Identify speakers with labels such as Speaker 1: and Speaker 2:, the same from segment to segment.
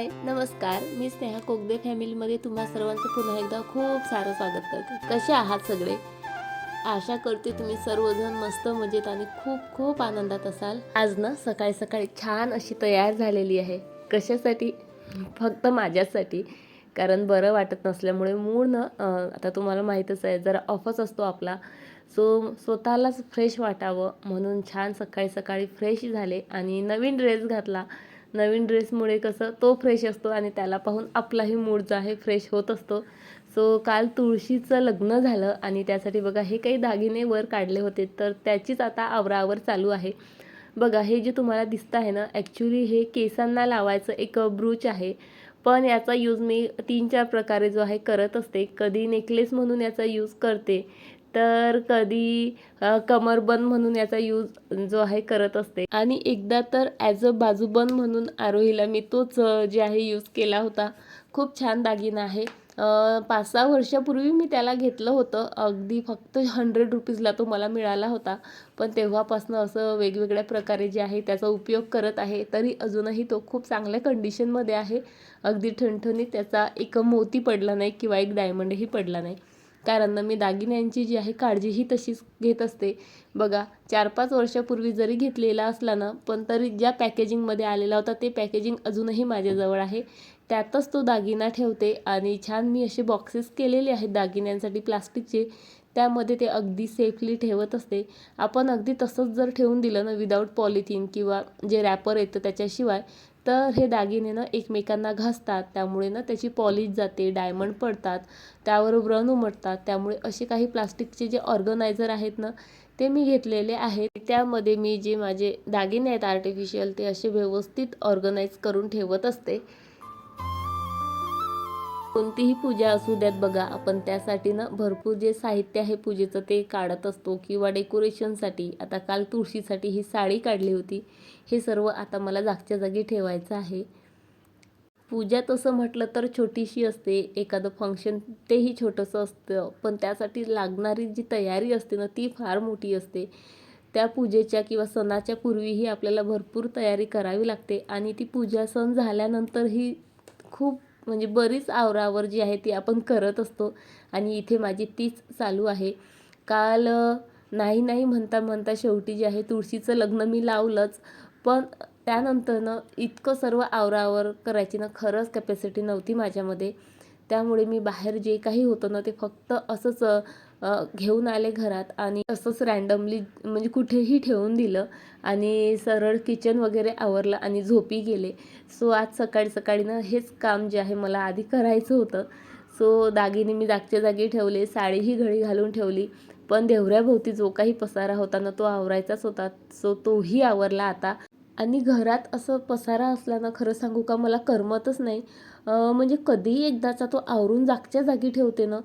Speaker 1: हाय नमस्कार. मी स्नेहा कोगदे फॅमिलीमध्ये तुम्हा सर्वांचं पुन्हा एकदा खूप सारं स्वागत करते. कसे आहात सगळे? आशा करते तुम्ही सर्वजण मस्त मजेत आणि खूप खूप आनंदात असाल. आज ना सकाळी सकाळी छान अशी तयार झालेली आहे. कशासाठी? फक्त माझ्यासाठी. कारण बरं वाटत नसल्यामुळे मूळ न आता तुम्हाला माहीतच आहे जरा ऑफच असतो आपला. सो स्वतःलाच फ्रेश वाटावं म्हणून छान सकाळी सकाळी फ्रेश झाले आणि नवीन ड्रेस घातला. नवीन ड्रेसमुळे कसं तो फ्रेश असतो आणि त्याला पाहून आपलाही मूड जो आहे फ्रेश होत असतो. सो काल तुळशीचं लग्न झालं आणि त्यासाठी बघा हे काही दागिने वर काढले होते तर त्याचीच आता आवरावर चालू आहे. बघा हे जे तुम्हाला दिसतं आहे ना ॲक्च्युली हे केसांना लावायचं एक ब्रूच आहे. पण याचा यूज मी तीन चार प्रकारे जो आहे करत असते. कधी नेकलेस म्हणून याचा यूज करते तर कधी कमरबंद म्हणून याचा यूज जो आहे करत असते. आणि एकदा तर ॲज अ बाजूबंद म्हणून आरोहीला मी तोच जे आहे यूज केला होता. खूप छान दागिना आहे. पाच सहा वर्षापूर्वी मी त्याला घेतलं होतं. अगदी फक्त हंड्रेड रुपीजला तो मला मिळाला होता. पण तेव्हापासून असं वेगवेगळ्या प्रकारे जे आहे त्याचा उपयोग करत आहे. तरी अजूनही तो खूप चांगल्या कंडिशनमध्ये आहे. अगदी ठणठणीत त्याचा एक मोती पडला नाही किंवा एक डायमंडही पडला नाही. कारण मी दागिन्यांची जी आहे काळजीही तशीच घेत असते. बघा चार पाच वर्षापूर्वी जरी घेतलेला असला ना पण तरी ज्या पॅकेजिंगमध्ये आलेला होता ते पॅकेजिंग अजूनही माझ्याजवळ आहे. त्यातच तो दागिना ठेवते आणि छान मी असे बॉक्सेस केलेले आहेत दागिन्यांसाठी प्लास्टिकचे त्यामध्ये ते अगदी सेफली ठेवत असते. आपण अगदी तसंच जर ठेवून दिलं ना विदाऊट पॉलिथिन किंवा जे रॅपर येतं त्याच्याशिवाय तर हे दागिने ना एकमेकांना घासतात त्यामुळे ना त्याची पॉलिश जाते डायमंड पडतात त्यावर व्रण उमटतात त्यामुळे असे काही प्लास्टिकचे जे ऑर्गनायझर आहेत ना ते मी घेतलेले आहेत. त्यामध्ये मी जे माझे दागिने आहेत आर्टिफिशियल ते असे व्यवस्थित ऑर्गनाईज करून ठेवत असते. कोणतीही पूजा असू द्यात बघा आपण त्यासाठी ना भरपूर जे साहित्य आहे पूजेचं ते काढत असतो किंवा डेकोरेशनसाठी. आता काल तुळशीसाठी ही साडी काढली होती. हे सर्व आता मला जागच्या जागी ठेवायचं आहे. पूजा तसं म्हटलं तर छोटीशी असते. एखादं फंक्शन तेही छोटंसं असतं. पण त्यासाठी लागणारी जी तयारी असते ना ती फार मोठी असते. त्या पूजेच्या किंवा सणाच्या पूर्वीही आपल्याला भरपूर तयारी करावी लागते. आणि ती पूजा सण झाल्यानंतरही खूप म्हणजे बरीच आवरावर जी आहे ती आपण करत असतो. आणि इथे माझी तीच चालू आहे. काल नाही नाही म्हणता म्हणता शेवटी जे आहे तुळशीचं लग्न मी लावलंच. पण त्यानंतरनं इतकं सर्व आवरावर करायची ना खरंच कॅपॅसिटी नव्हती माझ्यामध्ये. त्यामुळे मी बाहेर जे काही होतं ना ते फक्त असंच घेऊन आले घरात आणि असंच रँडमली म्हणजे कुठेही ठेवून दिलं आणि सरळ किचन वगैरे आवरलं आणि झोपी गेले. सो आज सकाळी सकाळी ना हेच काम जे आहे मला आधी करायचं होतं. सो दागिने मी जागच्या जागी ठेवले साडीही घडी घालून ठेवली. पण देवऱ्याभोवती जो काही पसारा होता ना तो आवरायचाच होता. सो तोही आवरला आता. आणि घरात असं पसारा असला ना खरं सांगू का मला करमतच नाही. म्हणजे कधीही एकदाचा तो आवरून जागच्या जागी ठेवते ना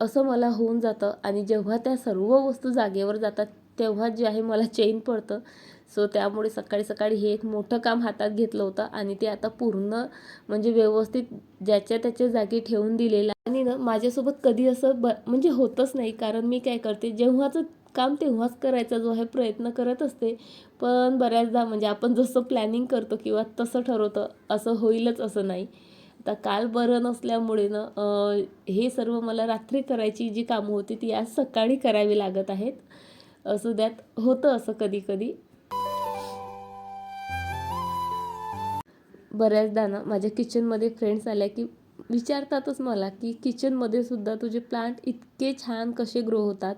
Speaker 1: असं मला होऊन जातं आणि जेव्हा त्या सर्व वस्तू जागेवर जातात तेव्हा जे आहे मला चैन पडतं. सो त्यामुळे सकाळी सकाळी हे एक मोठं काम हातात घेतलं होतं आणि ते आता पूर्ण म्हणजे व्यवस्थित ज्याच्या त्याच्या जागी ठेवून दिलेलं आणि ना माझ्यासोबत कधी असं ब म्हणजे होतच नाही. कारण मी काय करते जेव्हाचं काम तेव्हाच करायचा जो आहे प्रयत्न करत असते. पण बऱ्याचदा म्हणजे आपण जसं प्लॅनिंग करतो किंवा तसं ठरवतं असं होईलच असं नाही. आता काल बरं नसल्यामुळे ना हे सर्व मला रात्री करायची जी कामं होती ती आज सकाळी करावी लागत आहेत. असू द्यात होतं असं कधी कधी बऱ्याचदा ना माझ्या किचनमध्ये फ्रेंड्स आल्या की विचारतातच मला की किचनमध्ये सुद्धा तुझे प्लांट इतके छान कसे ग्रो होतात?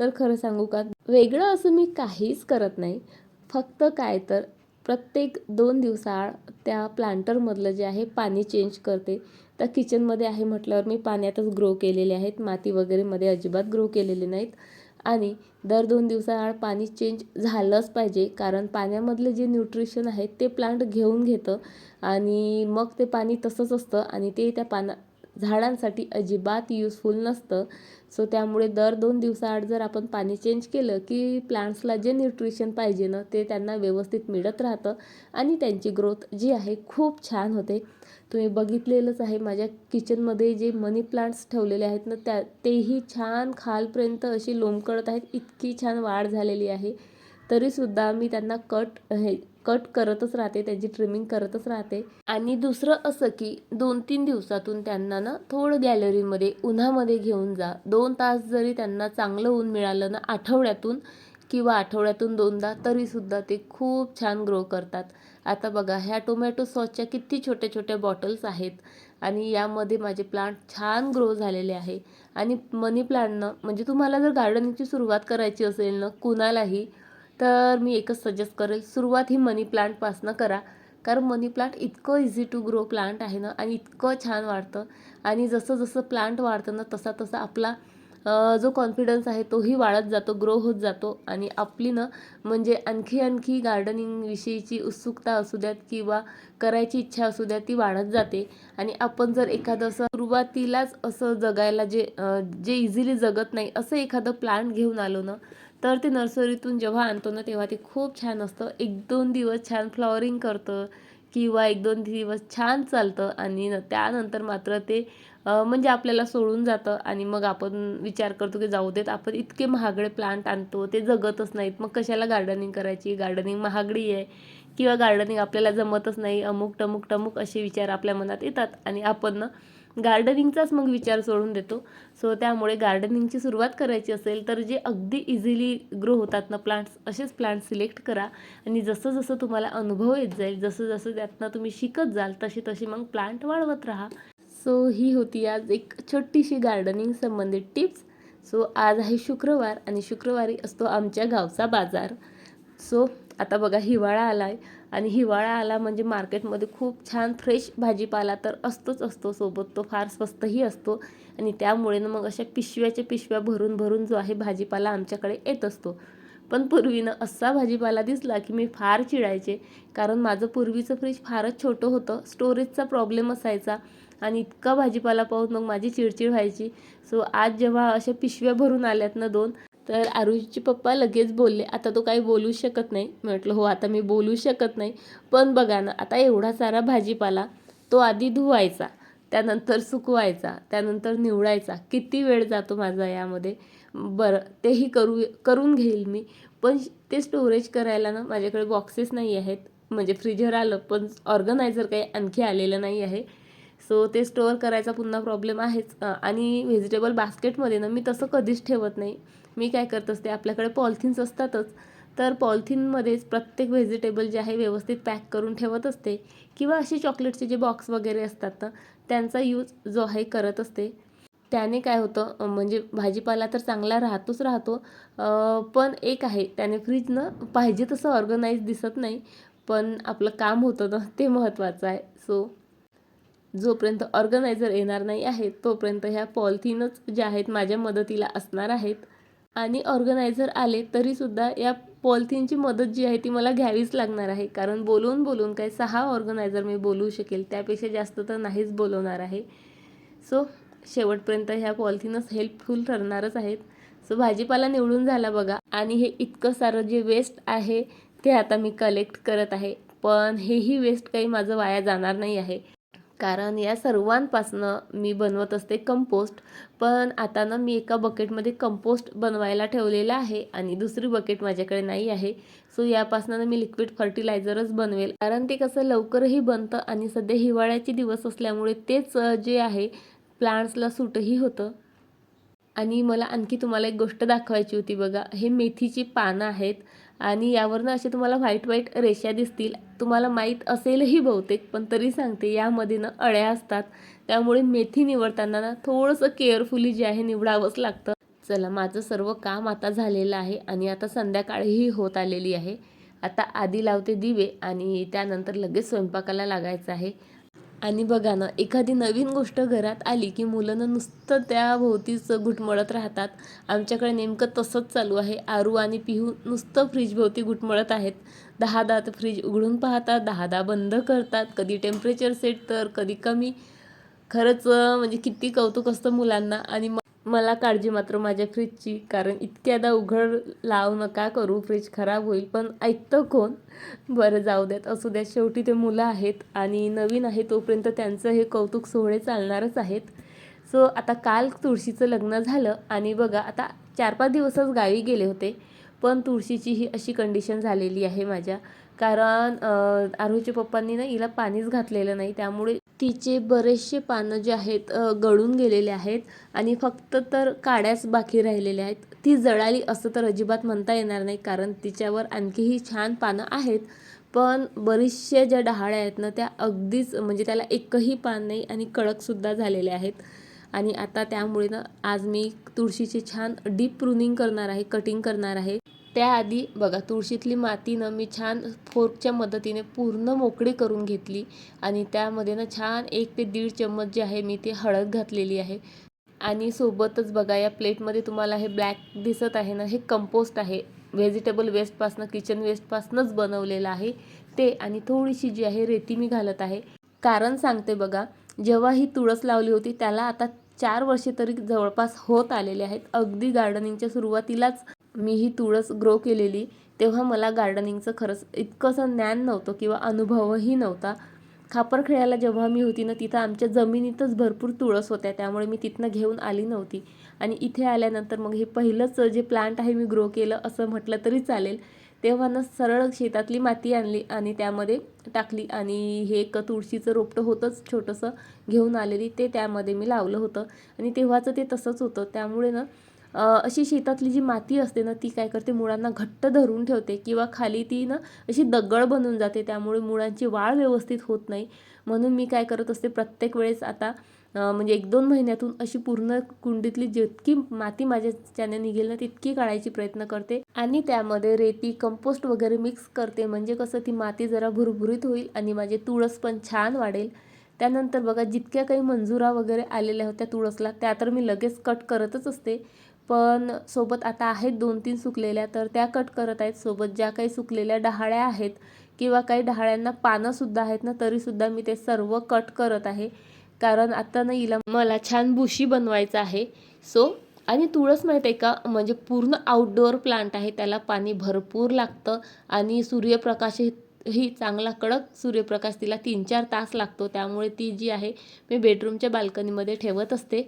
Speaker 1: तर खरं सांगू का? वेगळं असं मी काहीच करत नाही. फक्त काय तर प्रत्येक दोन दिवसाआड त्या प्लांटरमधलं जे आहे पाणी चेंज करते. तर किचनमध्ये आहे म्हटल्यावर मी पाण्यातच ग्रो केलेले आहेत. माती वगैरेमध्ये अजिबात ग्रो केलेले नाहीत. आणि दर दोन दिवसाआड पाणी चेंज झालंच पाहिजे. कारण पाण्यामधले जे न्यूट्रिशन आहे ते प्लांट घेऊन घेतं. आणि मग ते पाणी तसंच असतं. आणि ते त्या पाना झाडांसाठी अजिबात युजफुल नसतं. सो त्यामुळे दर दोन दिवसाआड जर आपण पाणी चेंज केलं की प्लांट्सला जे न्यूट्रिशन पाहिजे ना ते त्यांना व्यवस्थित मिळत राहतं आणि त्यांची ग्रोथ जी आहे खूप छान होते. तुम्ही बघितलेलंच आहे माझ्या किचनमध्ये जे मनी प्लांट्स ठेवलेले आहेत ना त्या तेही छान खालपर्यंत अशी लोंबकळत आहेत इतकी छान वाढ झालेली आहे. तरीसुद्धा मी त्यांना कट हे कट करतच राहते त्यांची ट्रिमिंग करतच राहते. आणि दुसरं असं की दोन तीन दिवसातून त्यांना ना थोडं गॅलरीमध्ये उन्हामध्ये घेऊन जा. दोन तास जरी त्यांना चांगलं ऊन मिळालं ना आठवड्यातून किंवा आठवड्यातून दोनदा तरीसुद्धा ते खूप छान ग्रो करतात. आता बघा ह्या टोमॅटो सॉसच्या किती छोट्या छोट्या बॉटल्स आहेत. आणि यामध्ये माझे प्लांट छान ग्रो झालेले आहे. आणि मनी प्लांटनं म्हणजे तुम्हाला जर गार्डनिंगची सुरुवात करायची असेल ना कुणालाही तर मी एकच सजेस्ट करेल सुरुवात ही मनी प्लांटपासनं करा. कारण मनी प्लांट इतकं इझी टू ग्रो प्लांट आहे ना आणि इतकं छान वाढतं. आणि जसं जसं प्लांट वाढतं ना तसा तसा आपला जो कॉन्फिडन्स आहे तोही वाढत जातो ग्रो होत जातो. आणि आपली ना म्हणजे आणखी आणखी गार्डनिंगविषयीची उत्सुकता असू द्यात किंवा करायची इच्छा असू द्या ती वाढत जाते. आणि आपण जर एखादं असं सुरुवातीलाच असं जगायला जे जे इझिली जगत नाही असं एखादं प्लांट घेऊन आलो ना तर ते नर्सरीतून जेव्हा आणतो ना तेव्हा ते खूप छान असतं. एक दोन दिवस छान फ्लॉवरिंग करतं किंवा एक दोन दिवस छान चालतं आणि त्यानंतर मात्र ते म्हणजे आपल्याला सोडून जातं आणि मग आपण विचार करतो की जाऊ देत आपण इतके महागडे प्लांट आणतो ते जगतच नाहीत. मग कशाला गार्डनिंग करायची? गार्डनिंग महागडी आहे. किंवा गार्डनिंग आपल्याला जमतच नाही. अमुक टमुक टमुक असे विचार आपल्या मनात येतात आणि आपण ना गार्डनिंगचाच मग विचार सोडून देतो. सो त्यामुळे गार्डनिंगची सुरुवात करायची असेल तर जे अगदी इझिली ग्रो होतात ना प्लांट्स असेच प्लांट सिलेक्ट करा. आणि जसं जसं तुम्हाला अनुभव येत जाईल जसं जसं त्यातनं तुम्ही शिकत जाल तशी तशी मग प्लांट वाढवत राहा. सो ही होती आज एक छोटीशी गार्डनिंग संबंधित टिप्स सो आज आहे शुक्रवार आणि शुक्रवारी असतो आमच्या गावचा बाजार. सो आता बघा हिवाळा आला आहे आणि हिवाळा आला म्हणजे मार्केटमध्ये खूप छान फ्रेश भाजीपाला तर असतोच असतो सोबत तो फार स्वस्तही असतो. आणि त्यामुळे ना मग अशा पिशव्याच्या पिशव्या भरून भरून जो आहे भाजीपाला आमच्याकडे येत असतो. पण पूर्वीनं असा भाजीपाला दिसला की मी फार चिडायचे. कारण माझं पूर्वीचं फ्रीज फारच छोटं होतं. स्टोरेजचा प्रॉब्लेम असायचा. आणि इतका भाजीपाला पाहून मग माझी चिडचिड व्हायची. सो आज जेव्हा अशा पिशव्या भरून आल्यात ना दोन तर आरुषचे पप्पा लगेच बोलले आता तो काही बोलू शकत नाही. म्हटलं हो आता मी बोलू शकत नाही पण बघा ना आता एवढा सारा भाजीपाला तो आधी धुवायचा त्यानंतर सुकवायचा त्यानंतर निवडायचा. किती वेळ जातो माझा यामध्ये? बरं तेही करू करून घेईल मी पण ते स्टोरेज करायला ना माझ्याकडे बॉक्सेस नाही आहेत. म्हणजे फ्रीजर आलं पण ऑर्गनायझर काही आणखी आलेलं नाही आहे. सो ते स्टोअर करायचा पुन्हा प्रॉब्लेम आहेच. आणि व्हेजिटेबल बास्केटमध्ये ना मी तसं कधीच ठेवत नाही. मी काय करत असते आपल्याकडे पॉलिथिन्स असतातच. तर पॉलिथिनमध्येच प्रत्येक व्हेजिटेबल जे आहे व्यवस्थित पॅक करून ठेवत असते. किंवा असे चॉकलेटचे जे बॉक्स वगैरे असतात ना त्यांचा यूज जो आहे करत असते. त्याने काय होतं म्हणजे भाजीपाला तर चांगला राहतोच राहतो पण एक आहे त्याने फ्रीजनं पाहिजे तसं ऑर्गनाईज दिसत नाही पण आपलं काम होतं ना ते महत्त्वाचं आहे. सो जोपर्यंत ऑर्गनायझर येणार नाही आहे तोपर्यंत ह्या पॉलिथिनच ज्या आहेत माझ्या मदतीला असणार आहेत. आणि ऑर्गनायझर आले तरीसुद्धा या पॉलिथिनची मदत जी आहे ती मला घ्यावीच लागणार आहे. कारण बोलून बोलून काय सहा ऑर्गनायझर मी बोलू शकेल त्यापेक्षा जास्त तर नाहीच बोलवणार आहे. सो शेवटपर्यंत ह्या पॉलिथिनच हेल्पफुल ठरणारच आहेत. सो भाजीपाला निवडून झाला बघा. आणि हे इतकं सारं जे वेस्ट आहे ते आता मी कलेक्ट करत आहे. पण हेही वेस्ट काही माझं वाया जाणार नाही आहे. कारण या सर्वांपासनं मी बनवत असते कंपोस्ट पण आता ना मी एका बकेटमध्ये कंपोस्ट बनवायला ठेवलेलं आहे आणि दुसरी बकेट माझ्याकडे नाही आहे. सो यापासनं ना मी लिक्विड फर्टिलायझरच बनवेल. कारण ते कसं लवकरही बनतं आणि सध्या हिवाळ्याचे दिवस असल्यामुळे तेच जे आहे प्लांट्सला सूटही होतं. आणि मला आणखी तुम्हाला एक गोष्ट दाखवायची होती बघा. हे मेथीची पानं आहेत. आणि यावरनं असे तुम्हाला व्हाईट व्हाईट रेषा दिसतील. तुम्हाला माहीत असेलही बहुतेक पण तरी सांगते यामध्ये ना अळ्या असतात. त्यामुळे मेथी निवडताना ना थोडंसं केअरफुली जे आहे निवडावंच लागतं. चला माझं सर्व काम आता झालेलं आहे आणि आता संध्याकाळीही होत आलेली आहे. आता आधी लावते दिवे आणि त्यानंतर लगेच स्वयंपाकाला लागायचं आहे. आणि बघा ना एखादी नवीन गोष्ट घरात आली की मुलं ना नुसतं त्या भोवतीच घुटमळत राहतात. आमच्याकडे नेमकं तसंच चालू आहे. आरू आणि पिहू नुसतं फ्रीजभोवती घुटमळत आहेत. दहा दहा तर फ्रीज उघडून पाहतात दहा दहा बंद करतात. कधी टेम्परेचर सेट तर कधी कमी. खरंच म्हणजे किती कौतुक असतं मुलांना. आणि मला काळजी मात्र माझ्या फ्रीजची कारण इतक्यादा उघड लाव नका करू फ्रीज खराब होईल पण ऐकतं कोण? बरं जाऊ द्यात असू द्या शेवटी ते मुलं आहेत आणि नवीन आहे तोपर्यंत त्यांचं हे कौतुक सोहळे चालणारच आहेत. सो आता काल तुळशीचं लग्न झालं आणि बघा आता चार पाच दिवसच गावी गेले होते पण तुळशीची ही अशी कंडिशन झालेली आहे माझ्या. कारण आरोहीच्या पप्पांनी ना हिला पाणीच घातलेलं नाही त्यामुळे तिचे बरेचसे पानं जे आहेत गळून गेलेले आहेत आणि फक्त तर काड्याच बाकी राहिलेल्या आहेत. ती जळाली असं तर अजिबात म्हणता येणार नाही कारण तिच्यावर आणखीही छान पानं आहेत. पण बरीचशा ज्या डहाळ्या आहेत ना त्या अगदीच म्हणजे त्याला एकही पान नाही आणि कडकसुद्धा झालेले आहेत. आणि आता त्यामुळे ना आज मी तुळशीचे छान डीप प्रुनिंग करणार आहे कटिंग करणार आहे. त्याआधी बघा तुळशीतली माती ना मी छान फोर्कच्या मदतीने पूर्ण मोकळी करून घेतली आणि त्यामध्ये ना छान एक ते दीड चम्मच जे आहे मी ते हळद घातलेली आहे. आणि सोबतच बघा या प्लेटमध्ये तुम्हाला हे ब्लॅक दिसत आहे ना हे कंपोस्ट आहे. व्हेजिटेबल वेस्टपासनं किचन वेस्टपासनंच बनवलेलं आहे ते. आणि थोडीशी जी आहे रेती मी घालत आहे. कारण सांगते बघा जेव्हा ही तुळस लावली होती त्याला आता चार वर्षे तरी जवळपास होत आलेले आहेत. अगदी गार्डनिंगच्या सुरुवातीलाच मी ही तुळस ग्रो केलेली तेव्हा मला गार्डनिंगचं खरंच इतकंसं ज्ञान नव्हतं किंवा अनुभवही नव्हता. खापरखेळ्याला जेव्हा मी होती ना तिथं आमच्या जमिनीतच भरपूर तुळस होत्या त्यामुळे मी तिथनं घेऊन आली नव्हती. आणि इथे आल्यानंतर मग हे पहिलंच जे प्लांट आहे मी ग्रो केलं असं म्हटलं तरी चालेल. तेव्हा ना सरळ शेतातली माती आणली आणि त्यामध्ये टाकली आणि हे एक तुळशीचं रोपटं होतंच छोटंसं घेऊन आलेली ते त्यामध्ये मी लावलं होतं. आणि तेव्हाचं ते तसंच होतं. त्यामुळे ना अशी शेतातली जी माती असते ना ती काय करते? मुळांना घट्ट धरून ठेवते किंवा खाली ती ना अशी दगड बनून जाते. त्यामुळे मुळांची वाढ व्यवस्थित होत नाही. म्हणून मी काय करत असते प्रत्येक वेळेस आता म्हणजे एक दोन महिन्यातून अशी पूर्ण कुंडीतली जितकी माती माझ्याच्याने निघेल ना तितकी काढायची प्रयत्न करते. आणि त्यामध्ये रेती कंपोस्ट वगैरे मिक्स करते. म्हणजे कसं ती माती जरा भुरभुरीत होईल आणि माझे तुळस पण छान वाढेल. त्यानंतर बघा जितक्या काही मंजुरा वगैरे आलेल्या होत्या तुळसला त्या तर मी लगेच कट करतच असते. पण सोबत आता आहेत दोन तीन सुकलेल्या तर त्या कट करत आहेत सोबत. ज्या काही सुकलेल्या डहाळ्या आहेत किंवा काही डहाळ्यांना पानंसुद्धा आहेत ना तरीसुद्धा मी ते सर्व कट करत आहे. कारण आत्ता ना हिला मला छान बुशी बनवायचं आहे. सो आणि तुळस माहीत आहे का? म्हणजे पूर्ण आउटडोअर प्लांट आहे. त्याला पाणी भरपूर लागतं आणि सूर्यप्रकाश ही चांगला कडक सूर्यप्रकाश तिला तीन चार तास लागतो. त्यामुळे ती जी आहे मी बेडरूमच्या बाल्कनीमध्ये ठेवत असते.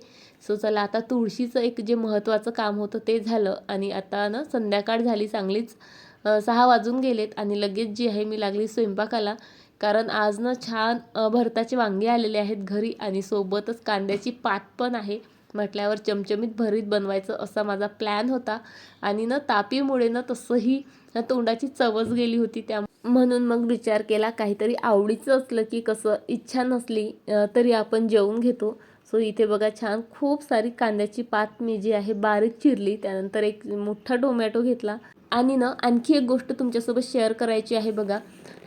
Speaker 1: सो चला आता तुळशीचं एक जे महत्त्वाचं काम होतं ते झालं आणि आता ना संध्याकाळ झाली चांगलीच. सहा वाजून गेलेत आणि लगेच जी आहे मी लागली स्वयंपाकाला. कारण आज ना छान भरताचे वांगे आलेले आहेत घरी आणि सोबतच कांद्याची पात पण आहे. म्हटल्यावर चमचमीत भरीत बनवायचं असा माझा प्लॅन होता. आणि ना तापीमुळे ना तसंही ना तोंडाची चवच गेली होती त्या म्हणून मग विचार केला काहीतरी आवडीचं असलं की कसं इच्छा नसली तरी आपण जेवून घेतो. सो इथे बघा छान खूप सारी कांद्याची पात मी जी आहे बारीक चिरली. त्यानंतर एक मोठा टोमॅटो घेतला. आणि ना आणखी एक गोष्ट तुमच्यासोबत शेअर करायची आहे बघा.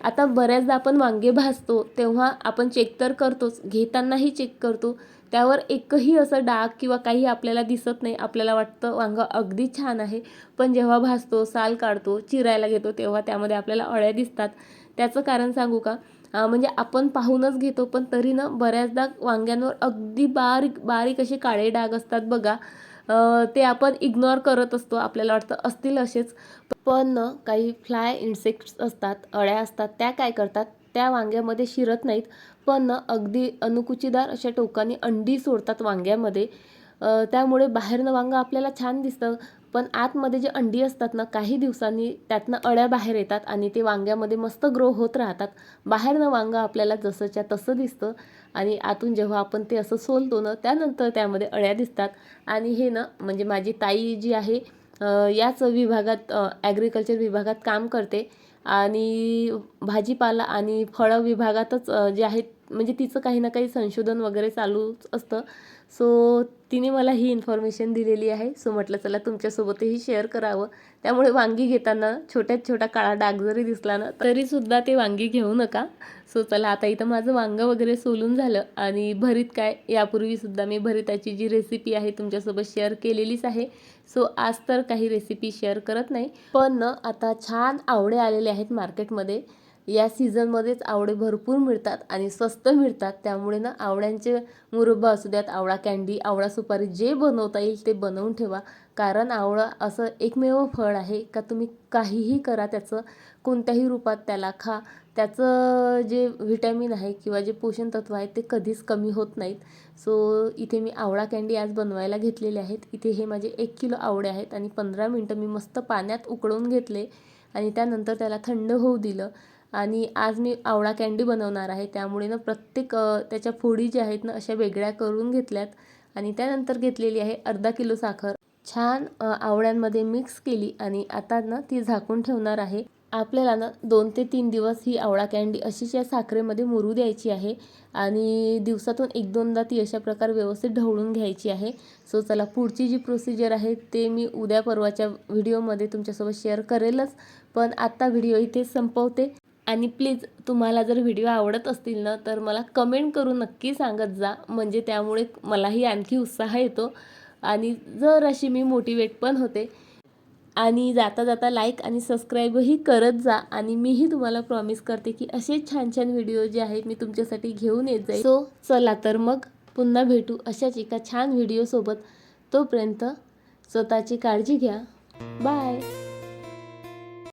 Speaker 1: आता बऱ्याचदा आपण वांगे भाजतो तेव्हा आपण चेक तर करतोच. घेतानाही चेक करतो. त्यावर एकही असं डाग किंवा काही आपल्याला दिसत नाही आपल्याला वाटतं वांगं अगदी छान आहे. पण जेव्हा भासतो साल काढतो चिरायला घेतो तेव्हा त्यामध्ये आपल्याला अळ्या दिसतात. त्याचं कारण सांगू का? म्हणजे आपण पाहूनच घेतो पण तरी ना बऱ्याचदा वांग्यांवर अगदी बारीक बारीक असे काळे डाग असतात बघा. ते आपण इग्नोर करत असतो आपल्याला वाटतं असतील असेच. पण काही फ्लाय इन्सेक्ट्स असतात अळ्या असतात त्या काय करतात? त्या वांग्यामध्ये शिरत नाहीत. पण अगदी अनुकुचीदार अशा टोकाने अंडी सोडतात वांग्यामध्ये. त्यामुळे बाहेरनं वांगं आपल्याला छान दिसतं. पण आतमध्ये जे अंडी असतात ना काही दिवसांनी त्यातनं अळ्या बाहेर येतात आणि ते वांग्यामध्ये मस्त ग्रो होत राहतात. बाहेरनं वांगं आपल्याला जसंच्या तसं दिसतं आणि आतून जेव्हा आपण ते असं सोलतो ना त्यानंतर त्यामध्ये अळ्या दिसतात. आणि हे ना म्हणजे माझी ताई जी आहे याच विभागात ॲग्रिकल्चर विभागात काम करते. आणि भाजीपाला आणि फळं विभागातच जे आहेत म्हणजे तिचं काही ना काही संशोधन वगैरे चालूच असतं. सो तिने मला ही इन्फॉर्मेशन दिलेली आहे. सो म्हटलं चला तुमच्यासोबतही शेअर करावं. त्यामुळे वांगी घेताना छोट्यात छोटा काळा डाग जरी दिसला ना तरीसुद्धा ते वांगी घेऊ नका. सो चला आता इथं माझं वांगं वगैरे सोलून झालं आणि भरीत काय यापूर्वीसुद्धा मी भरिताची जी रेसिपी आहे तुमच्यासोबत शेअर केलेलीच आहे. सो आज तर काही रेसिपी शेअर करत नाही. पण ना आता छान आवडे आलेले आहेत मार्केटमध्ये या सीझनमध्येच आवडे भरपूर मिळतात आणि स्वस्त मिळतात. त्यामुळे ना आवळ्यांचे मुरब्बा असू द्यात आवळा कँडी आवळा सुपारी जे बनवता येईल ते बनवून ठेवा. कारण आवळा असं एकमेव फळ आहे का तुम्ही काहीही करा त्याचं कोणत्याही रूपात त्याला खा. त्याचं जे व्हिटॅमिन आहे किंवा जे पोषण तत्व आहे ते कधीच कमी होत नाहीत. सो इथे मी आवळा कँडी आज बनवायला घेतलेले आहेत. इथे हे माझे एक किलो आवळे आहेत आणि पंधरा मिनटं मी मस्त पाण्यात उकळून घेतले आणि त्यानंतर त्याला थंड होऊ दिलं. आणि आज मी आवळा कँडी बनवणार आहे. त्यामुळे ना प्रत्येक त्याच्या फोडी ज्या आहेत ना अशा वेगळ्या करून घेतल्यात. आणि त्यानंतर घेतलेली आहे अर्धा किलो साखर. छान आवळ्यांमध्ये मिक्स केली आणि आता ना ती झाकून ठेवणार आहे. आपल्याला ना दोन ते तीन दिवस ही आवळा कँडी अशीच या साखरेमध्ये मुरू द्यायची आहे. आणि दिवसातून एक दोनदा ती अशा प्रकारे व्यवस्थित ढवळून घ्यायची आहे. सो चला पुढची जी प्रोसिजर आहे ते मी उद्या परवाच्या व्हिडिओमध्ये तुमच्यासोबत शेअर करेलच. पण आत्ता व्हिडिओ इथे संपवते. आणि प्लीज तुम्हाला जर व्हिडिओ आवडत असतील ना तर मला कमेंट करून नक्की सांगत जा. म्हणजे त्यामुळे मलाही आणखी उत्साह येतो. आणि जर अशी मी मोटिवेट पण होते. आणि जाता जाता लाईक आणि सबस्क्राईबही करत जा. आणि मीही तुम्हाला प्रॉमिस करते की असे छान छान व्हिडिओ जे आहेत मी तुमच्यासाठी घेऊन येत जाईल सो चला तर मग पुन्हा भेटू अशाच एका छान व्हिडिओसोबत तोपर्यंत स्वतःची काळजी घ्या. बाय